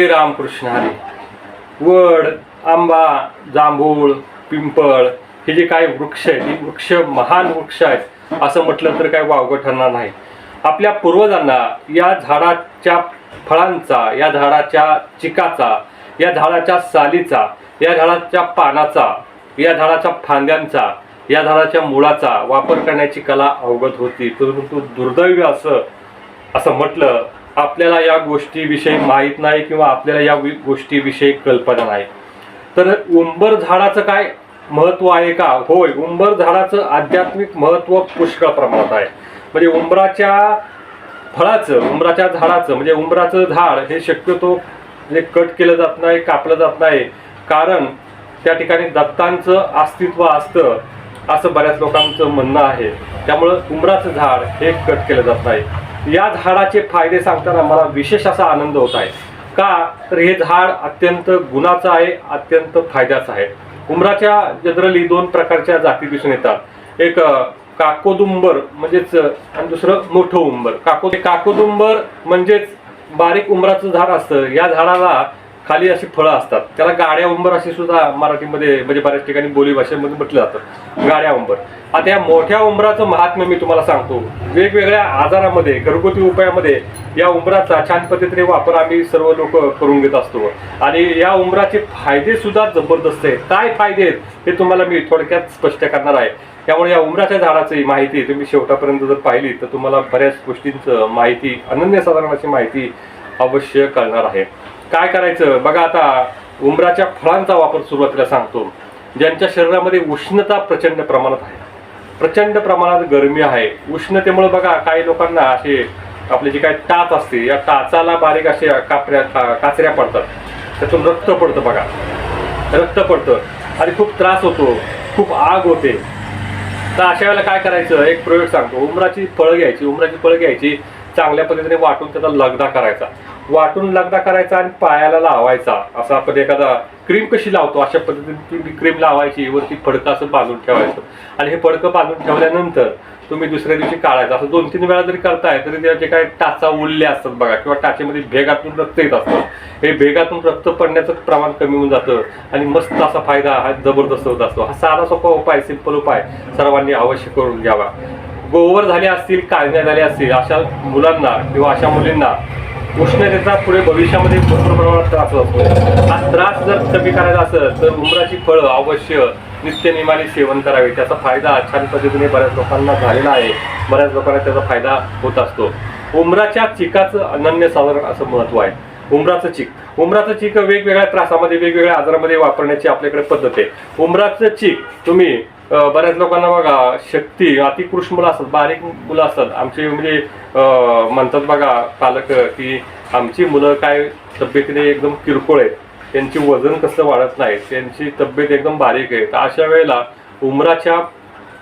श्री रामकृष्ण हरी. वड आंबा जांभूळ पिंपळ हे जे काही वृक्ष आहेत हे वृक्ष महान वृक्ष आहेत असं म्हटलं तर काय वावगं ठरणार नाही. आपल्या पूर्वजांना या झाडाच्या फळांचा या झाडाच्या चिकाचा या झाडाच्या सालीचा या झाडाच्या पानाचा या झाडाच्या फांद्यांचा या झाडाच्या मुळाचा वापर करण्याची कला अवगत होती. परंतु दुर्दैव असं असं म्हटलं आपल्याला या गोष्टीविषयी माहीत नाही किंवा आपल्याला या वि- गोष्टीविषयी कल्पना नाही. तर उंबर झाडाचं काय महत्त्व आहे का? होय उंबर झाडाचं आध्यात्मिक महत्त्व पुष्कळ प्रमाणात आहे. म्हणजे उंबराच्या फळाचं उंबराच्या झाडाचं म्हणजे उंबराचं झाड हे शक्यतो म्हणजे कट केलं जात नाही कापलं जात नाही. कारण त्या ठिकाणी दत्तांचं अस्तित्व असतं असं बऱ्याच लोकांचं म्हणणं आहे. त्यामुळं उंबराचं झाड हे कट केलं जात नाही. या झाडाचे फायदे सांगताना मला विशेष असा आनंद होत आहे. का? तर हे झाड अत्यंत गुणाचं आहे अत्यंत फायद्याचं आहे. उंबराच्या जनरली दोन प्रकारच्या जाती दिसून येतात. एक काकोदुंबर म्हणजेच आणि दुसरं मोठं उंबर. काको काकोदुंबर म्हणजेच बारीक उंबराचं झाड असतं. या झाडाला खाली अशी फळं असतात. त्याला गाड्या उंबर अशी सुद्धा मराठीमध्ये म्हणजे बऱ्याच ठिकाणी बोली भाषेमध्ये म्हटलं जातं. गाड्या उंबर. आता या मोठ्या उंबराचं महात्म्य मी तुम्हाला सांगतो. वेगवेगळ्या आजारामध्ये घरगुती उपायामध्ये या उंबराचा छान पद्धतीने वापर आम्ही सर्व लोक करून घेत असतो. आणि या उंबराचे फायदे सुद्धा जबरदस्त आहेत. काय फायदे आहेत हे तुम्हाला मी थोडक्यात स्पष्ट करणार आहे. त्यामुळे या उंबराच्या झाडाची माहिती तुम्ही शेवटापर्यंत जर पाहिली तर तुम्हाला बऱ्याच गोष्टींचं माहिती अनन्यसाधारण अशी माहिती अवश्य कळणार आहे. काय करायचं? बघा आता उंबराच्या फळांचा वापर सुरुवातीला सांगतो. ज्यांच्या शरीरामध्ये उष्णता प्रचंड प्रमाणात आहे. प्रचंड प्रमाणात गरमी आहे. उष्णतेमुळे बघा काही लोकांना असे आपले जे काही टाच असते या टाचाला बारीक असे कापऱ्या काचऱ्या पडतात. त्यातून रक्त पडतं बघा. रक्त पडतं. आणि खूप त्रास होतो. खूप आग होते. तर अशा वेळेला काय करायचं? एक प्रयोग सांगतो. उमराची फळं घ्यायची उमराची फळं घ्यायची चांगल्या पद्धतीने वाटून त्याचा लगदा करायचा. वाटून लगदा करायचा आणि पायाला लावायचा. असं आपण एखादा क्रीम कशी लावतो? अशा पद्धतीने क्रीम लावायची वरती फडकं असं बांधून ठेवायचं. आणि हे फडकं बांधून ठेवल्यानंतर तुम्ही दुसऱ्या दिवशी काढायचं. असं दोन तीन वेळा जरी करताय तरी त्याचे काय टाचा उरले असतात बघा किंवा टाचेमध्ये भेगातून रक्त येत असतं. हे भेगातून रक्त पडण्याचं प्रमाण कमी होऊन जातं आणि मस्त असा फायदा हा जबरदस्त होत असतो. हा साधा सोपा उपाय सिंपल उपाय सर्वांनी अवश्य करून घ्यावा. गोवर झाले असतील काळण्या झाल्या असतील अशा मुलांना किंवा अशा मुलींना उष्णतेचा पुढे भविष्यामध्ये भरपूर प्रमाणात त्रास असतो हा त्रास जर कमी करायचा असेल तर उमराची फळं अवश्य नित्यनियमाने सेवन करावे. त्याचा फायदा छान पद्धतीने बऱ्याच लोकांना झालेला आहे. बऱ्याच लोकांना त्याचा फायदा होत असतो. उमराच्या चिकाचं अनन्य साधारण असं महत्त्व आहे. उमराचं चीक. उमराचं चीक वेगवेगळ्या त्रासामध्ये वेगवेगळ्या आजारामध्ये वापरण्याची आपल्याकडे पद्धत आहे. उमराचं चीक तुम्ही बऱ्याच लोकांना बघा शक्ती अतिकृष्ण मुलं असतात बारीक मुलं असतात. आमचे म्हणजे म्हणतात बघा पालक की आमची मुलं काय तब्येतीने एकदम किरकोळ आहेत त्यांची वजन कसं वाढत नाही त्यांची तब्येत एकदम बारीक आहे. तर अशा वेळेला उमराच्या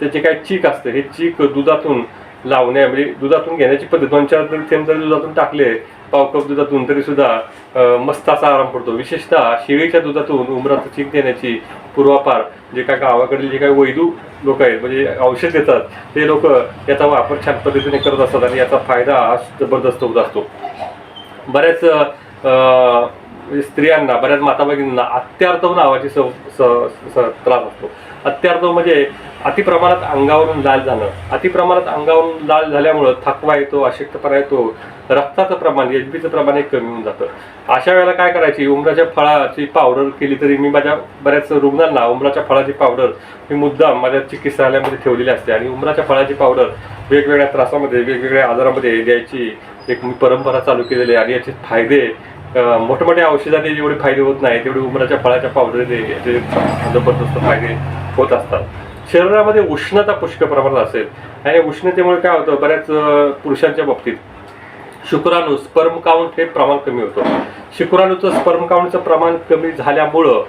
त्याचे काय चीक असतं हे चीक दुधातून लावण्या म्हणजे दुधातून घेण्याची पद्धत. दोन चार जरी थेंब जरी दुधातून टाकले पाव कप दुधातून तरी सुद्धा मस्त असा आराम पडतो. विशेषतः शेळीच्या दुधातून उमराचं चीक देण्याची पूर्वापार जे काय गावाकडील जे काही वैदू लोक आहेत म्हणजे औषध देतात ते लोक याचा वापर छान पद्धतीने करत असतात आणि याचा फायदा हा जबरदस्त होत असतो. बऱ्याच म्हणजे स्त्रियांना बऱ्याच माता भगिनींना अत्यार्थव नावाची स स- त्रास असतो. अत्यार्थव म्हणजे अतिप्रमाणात अंगावरून लाल जाणं. अतिप्रमाणात अंगावरून लाल झाल्यामुळं थकवा येतो अशक्तपणा येतो रक्ताचं प्रमाण एच बीचं प्रमाण हे कमी होऊन जातं. अशा वेळेला काय करायची? उमराच्या फळाची पावडर केली तरी मी माझ्या बऱ्याच रुग्णांना उमराच्या फळाची पावडर मी मुद्दाम माझ्या चिकित्सालयामध्ये ठेवलेली असते आणि उमराच्या फळाची पावडर वेगवेगळ्या त्रासामध्ये वेगवेगळ्या आजारामध्ये द्यायची. एक मी परंपरा चालू केलेली आहे आणि याचे फायदे मोठमोठ्या औषधाने जेवढे फायदे होत नाही तेवढे उमराच्या फळाच्या पावडरने याचे जबरदस्त फायदे होत असतात. शरीरामध्ये उष्णता पुष्कळ प्रमाणात असेल. आणि उष्णतेमुळे काय होतं बऱ्याच पुरुषांच्या बाबतीत शुक्राणू स्पर्म काउंट हे प्रमाण कमी होतं. शुक्राणूचं स्पर्म काउंटचं प्रमाण कमी झाल्यामुळं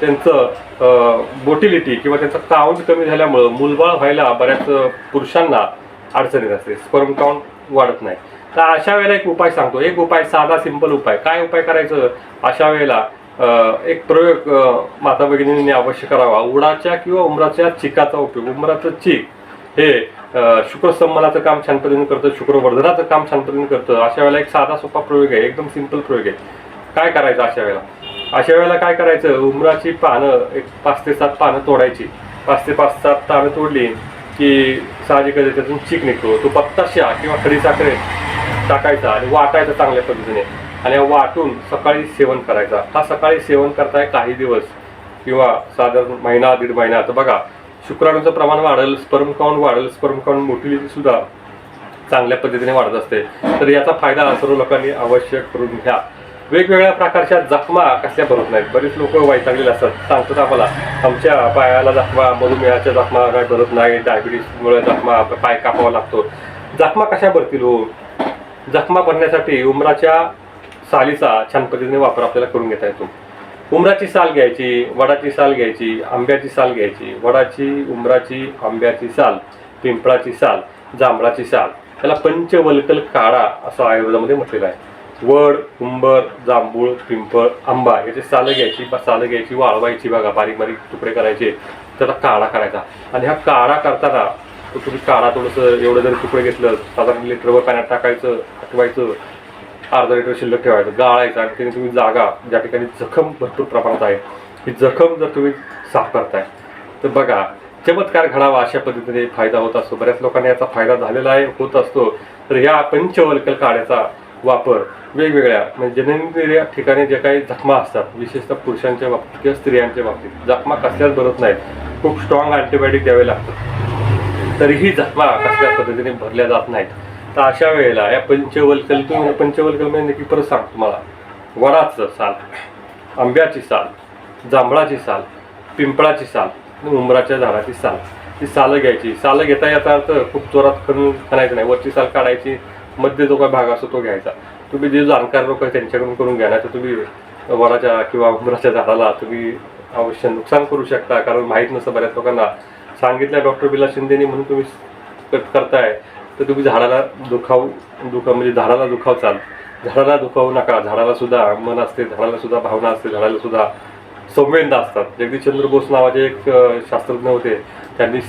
त्यांचं मोटिलिटी किंवा त्यांचं काउंट कमी झाल्यामुळं मूलबाळ व्हायला बऱ्याच पुरुषांना अडचणीत असते. स्पर्म काउंट वाढत नाही. तर अशा वेळेला एक उपाय सांगतो. एक उपाय साधा सिंपल उपाय. काय उपाय करायचं? अशा वेळेला एक प्रयोग माता भगिनींनी अवश्य करावा. उडाच्या किंवा उमराच्या चिकाचा उपयोग. उमराचं चीक हे शुक्र शुक्रसंमनाचं काम छान पद्धतीने करतं शुक्रवर्धनाचं काम छान पद्धतीने करतं. अशा वेळेला एक साधा सोपा प्रयोग आहे. एकदम सिंपल प्रयोग आहे. काय करायचं अशा वेळेला? अशा वेळेला काय करायचं? उमराची पानं एक पाच ते सात पानं तोडायची. पाच ते पाच सात पानं तोडली की साहजिकच आहे, त्यातून चीक निघतो. तो पत्ताशा किंवा खडी साखरे टाकायचा आणि वाटायचा चांगल्या पद्धतीने. आणि वाटून सकाळी सेवन करायचा. हा सकाळी सेवन करताय काही दिवस किंवा साधारण महिना दीड महिना. तर बघा शुक्राणूचं प्रमाण वाढेल स्पर्म काउंट वाढेल स्पर्म काउंट मोटिलिटी सुद्धा चांगल्या पद्धतीने वाढत असते. तर याचा फायदा सर्व लोकांनी अवश्य करून घ्या. वेगवेगळ्या प्रकारच्या जखमा कसल्या भरत नाहीत. बरेच लोक वैतागलेले असतात. सांगतात आम्हाला आमच्या पायाला जखमा मधुमेहाच्या जखमा काय भरत नाही डायबिटीसमुळे जखमा पाय कापावा लागतो. जखमा कशा भरतील हो? जखमा भरण्यासाठी उमराच्या सालीचा छान पद्धतीने वापर आपल्याला करून घेता येतो. उमराची साल घ्यायची वडाची साल घ्यायची आंब्याची साल घ्यायची. वडाची उमराची आंब्याची साल पिंपळाची साल जांभळाची साल त्याला पंचवल्कल काढा असं आयुर्वेदामध्ये म्हटलेलं आहे. वड उंबर जांभूळ पिंपळ आंबा याची सालं घ्यायची बा सालं घ्यायची वाळवायची बघा बारीक बारीक तुकडे करायचे त्याचा काढा करायचा आणि हा काढा करताना तर तुम्ही काढा थोडंसं एवढं जर तुकडे घेतलं साधारण लिटरभर पाण्यात टाकायचं ठेवायचं अर्धा लिटर शिल्लक ठेवायचं गाळायचं आणि त्याने तुम्ही जागा ज्या ठिकाणी जखम भरपूर प्रमाणात आहे ही जखम जर तुम्ही साफ करताय. तर बघा चमत्कार घडावा अशा पद्धतीने फायदा होत असतो. बऱ्याच लोकांना याचा फायदा झालेला आहे होत असतो. तर या पंचवल्कल काढ्याचा वापर वेगवेगळ्या म्हणजे जननेंद्रिय ठिकाणी जे काही जखमा असतात विशेषतः पुरुषांच्या बाबतीत किंवा स्त्रियांच्या बाबतीत जखमा कसल्याच भरत नाहीत. खूप स्ट्रॉंग अँटीबायोटिक द्यावे लागतात. तरीही जखमा कसल्या पद्धतीने भरल्या जात नाहीत. तर अशा वेळेला या पंचवल्कल तुम्ही पंचवल्कल म्हणजे नक्की परत सांगतो तुम्हाला. वडाचं साल आंब्याची साल जांभळाची साल पिंपळाची साल आणि उंबराच्या झाडाची साल. ती सालं घ्यायची. सालं घेता याचा अर्थ खूप जोरात खणून खणायचं नाही. वरची साल काढायची. मध्य जो काही भाग असतो तो घ्यायचा. तुम्ही जे जाणकार लोक त्यांच्याकडून करून घ्या नाही तर तुम्ही वडाच्या किंवा उंबराच्या झाडाला तुम्ही अवश्य नुकसान करू शकता. कारण माहीत नसतं बऱ्याच लोकांना. सांगितलं डॉक्टर बिला शिंदेने म्हणून तुम्ही कट करताय. तर तुम्ही झाडाला दुखाव दुखा म्हणजे झाडाला दुखावचाल झाडाला दुखावू नका. झाडाला सुद्धा मन असते झाडाला सुद्धा भावना असते झाडाला सुद्धा संवेदना असतात. जगदीशचंद्र बोस नावाचे एक शास्त्रज्ञ होते. त्यांनी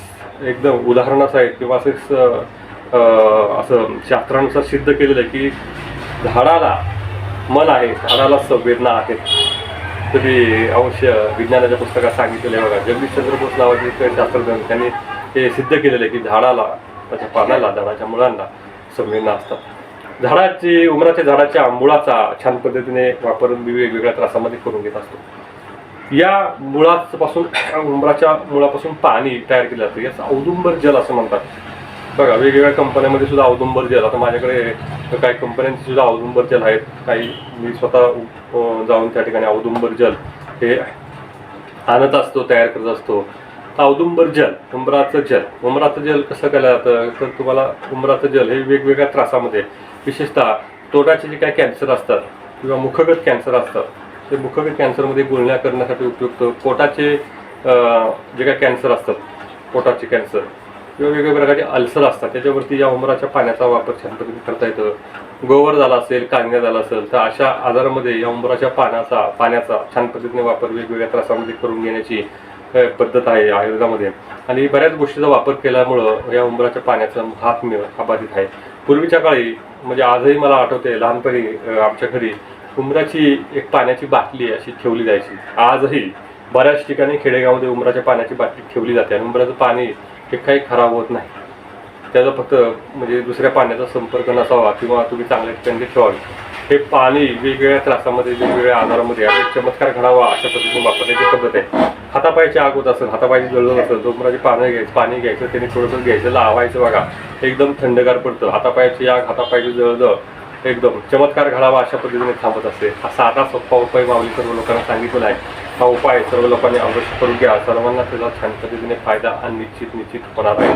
एकदम उदाहरणासहित किंवा असेच अ, असं शास्त्रानुसार सिद्ध केलेलं आहे की झाडाला मन आहे झाडाला संवेदना आहेत तुम्ही अवश्य विज्ञानाच्या पुस्तकात सांगितलेलं आहे बघा. जगदीशचंद्र बोस नावाचे शास्त्रज्ञ त्यांनी हे सिद्ध केलेलं आहे की झाडाला त्याच्या पानाला झाडाच्या मुळांना संवेदना असतात. झाडाची उमराच्या झाडाच्या मुळाचा छान पद्धतीने वापर मी वेगवेगळ्या त्रासामध्ये करून घेत असतो. या मुळापासून उंबराच्या मुळापासून पाणी तयार केलं जातं. याचं औदुंबर जल असं म्हणतात. बघा वेगवेगळ्या कंपन्यांमध्ये सुद्धा औदुंबर जल आता माझ्याकडे काही कंपन्यांचे सुद्धा औदुंबर जल आहेत काही मी स्वतः जाऊन त्या ठिकाणी औदुंबर जल हे आणत असतो तयार करत असतो. औदुंबर जल उंबराचं जल उंबराचं जल कसं केलं जातं? तर तुम्हाला उंबराचं जल हे वेगवेगळ्या त्रासामध्ये. विशेषतः तोटाचे जे काही कॅन्सर असतात किंवा मुखगत कॅन्सर असतात ते मुखगत कॅन्सरमध्ये गुळण्या करण्यासाठी उपयुक्त. पोटाचे जे काही कॅन्सर असतात पोटाचे कॅन्सर किंवा वेगवेगळ्या प्रकारचे अल्सर असतात. त्याच्यावरती या उमराच्या पाण्याचा वापर छान पद्धतीने करता येतं गोवर झाला असेल कांद्या झाला असेल तर अशा आजारामध्ये या उंबराच्या पाण्याचा पाण्याचा छान पद्धतीने वापर वेगवेगळ्या त्रासामध्ये करून घेण्याची पद्धत आहे आयुर्वेदामध्ये. आणि बऱ्याच गोष्टीचा वापर केल्यामुळं या उंबराच्या पाण्याचा हात अबाधित आहे. पूर्वीच्या काळी म्हणजे आजही मला आठवते लहानपणी आमच्या घरी उंबराची एक पाण्याची बाटली अशी ठेवली जायची. आजही बऱ्याच ठिकाणी खेडेगावमध्ये उंबराच्या पाण्याची बाटली ठेवली जाते. आणि उंबराचं पाणी हे काही खराब होत नाही. त्याचा फक्त म्हणजे दुसऱ्या पाण्याचा संपर्क नसावा किंवा तुम्ही चांगल्या ठिकाणी ठेवावे. हे पाणी वेगवेगळ्या त्रासामध्ये वेगवेगळ्या आजारामध्ये आणि चमत्कार घडावा अशा पद्धतीने वापरण्याची पद्धत आहे. हातापायची आग होत असेल हातापायची जळजळ असेल डोंगराची पानं घ्यायचं पाणी घ्यायचं त्याने थोडंसं घ्यायचं लावायचं बघा. एकदम थंडगार पडतं. हातापायाची आग हातापायची जळजळ एकदम चमत्कार घडावा अशा पद्धतीने थांबत असते. हा साधा सोप्पा उपाय माऊली सर्व लोकांना सांगितलेला आहे. हा उपाय सर्व लोकांनी अवश्य करून घ्या. सर्वांना त्याचा छान पद्धतीने फायदा हा निश्चित निश्चित होणार आहे.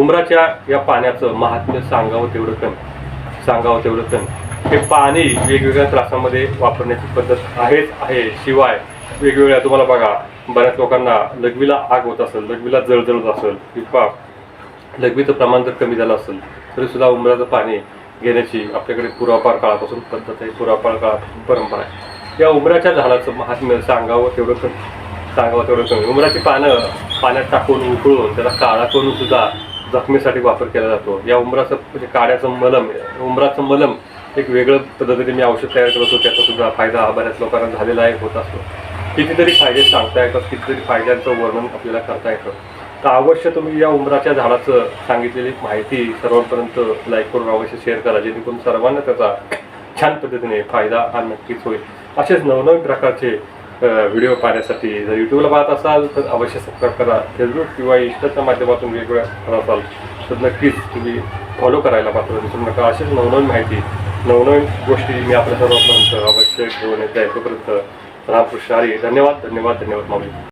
उमराच्या या पाण्याचं महात्म्य सांगावं तेवढं कमी सांगावं तेवढं कमी हे पाणी वेगवेगळ्या त्रासामध्ये वापरण्याची पद्धत आहेच आहे. शिवाय वेगवेगळ्या तुम्हाला बघा बऱ्याच लोकांना लघवीला आग होत असेल लघवीला जळजळत असेल किंवा लघवीचं प्रमाण जर कमी झालं असेल तरीसुद्धा उमराचं पाणी घेण्याची आपल्याकडे पुरापार काळापासून पद्धत आहे. पुरापार काळापासून परंपरा आहे. या उमराच्या झाडाचं महात्म्य सांगावं तेवढं कमी सांगावं तेवढं कमी उमराची पानं पाण्यात टाकून उकळून त्याला काळा करून सुद्धा जखमेसाठी वापर केला जातो. या उमराचं म्हणजे काड्याचं मलम उमराचं मलम एक वेगळं पद्धतीने मी औषध तयार करत होतो. त्याचा सुद्धा फायदा हा बऱ्याच लोकांना झालेला आहे होत असतो. कितीतरी फायदे सांगता येतात कितीतरी फायद्यांचं वर्णन आपल्याला करता येतं. तर अवश्य तुम्ही या उमराच्या झाडाचं सांगितलेली माहिती सर्वांपर्यंत लाईक करून अवश्य शेअर करा. जेणेकरून सर्वांना त्याचा छान पद्धतीने फायदा हा नक्कीच होईल. असेच नवनवीन प्रकारचे व्हिडिओ पाहण्यासाठी जर यूट्यूबला पाहत असाल तर अवश्य सबस्क्राईब करा. फेसबुक किंवा इंस्टाच्या माध्यमातून वेगवेगळ्या करत असाल तर नक्कीच तुम्ही फॉलो करायला पात्र विसरू नका. असेच नवनवीन माहिती नवनवीन गोष्टी मी आपल्या सर्वांपर्यंत अवश्य घेऊन येते. तोपर्यंत रामकृष्ण आरे धन्यवाद धन्यवाद धन्यवाद माऊली.